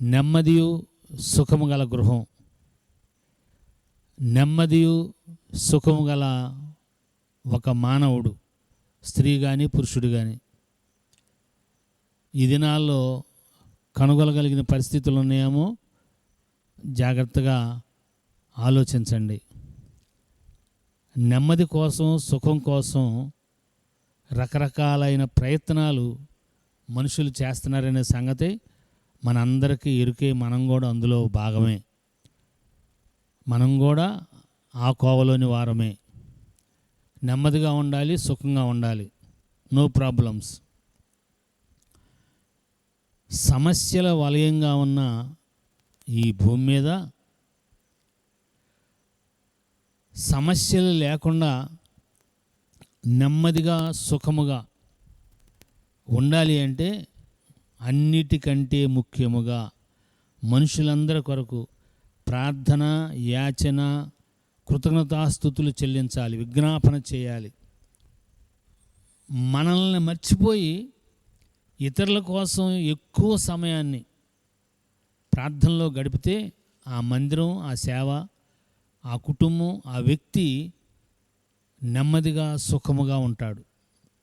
నెమ్మదియు సుఖము గల గృహం. నెమ్మదియు సుఖము గల ఒక మానవుడు స్త్రీ కానీ పురుషుడు కానీ ఈ దినాల్లో కనుగొలగలిగిన పరిస్థితులు ఉన్నాయేమో జాగ్రత్తగా ఆలోచించండి. నెమ్మది కోసం సుఖం కోసం రకరకాలైన ప్రయత్నాలు మనుషులు చేస్తున్నారనే సంగతి మనందరికీ ఇరుకే మనం కూడా అందులో భాగమే. మనం కూడా ఆ కోవలోని వారమే. నెమ్మదిగా ఉండాలి సుఖంగా ఉండాలి. నో ప్రాబ్లమ్స్ సమస్యల వలయంగా ఉన్న ఈ భూమి మీద సమస్యలు లేకుండా నెమ్మదిగా సుఖముగా ఉండాలి అంటే అన్నిటికంటే ముఖ్యముగా మనుషులందరి కొరకు ప్రార్థన యాచన కృతజ్ఞతాస్థుతులు చెల్లించాలి విజ్ఞాపన చేయాలి. మనల్ని మర్చిపోయి ఇతరుల కోసం ఎక్కువ సమయాన్ని ప్రార్థనలో గడిపితే ఆ మందిరం ఆ సేవ ఆ కుటుంబం ఆ వ్యక్తి నెమ్మదిగా సుఖముగా ఉంటాడు.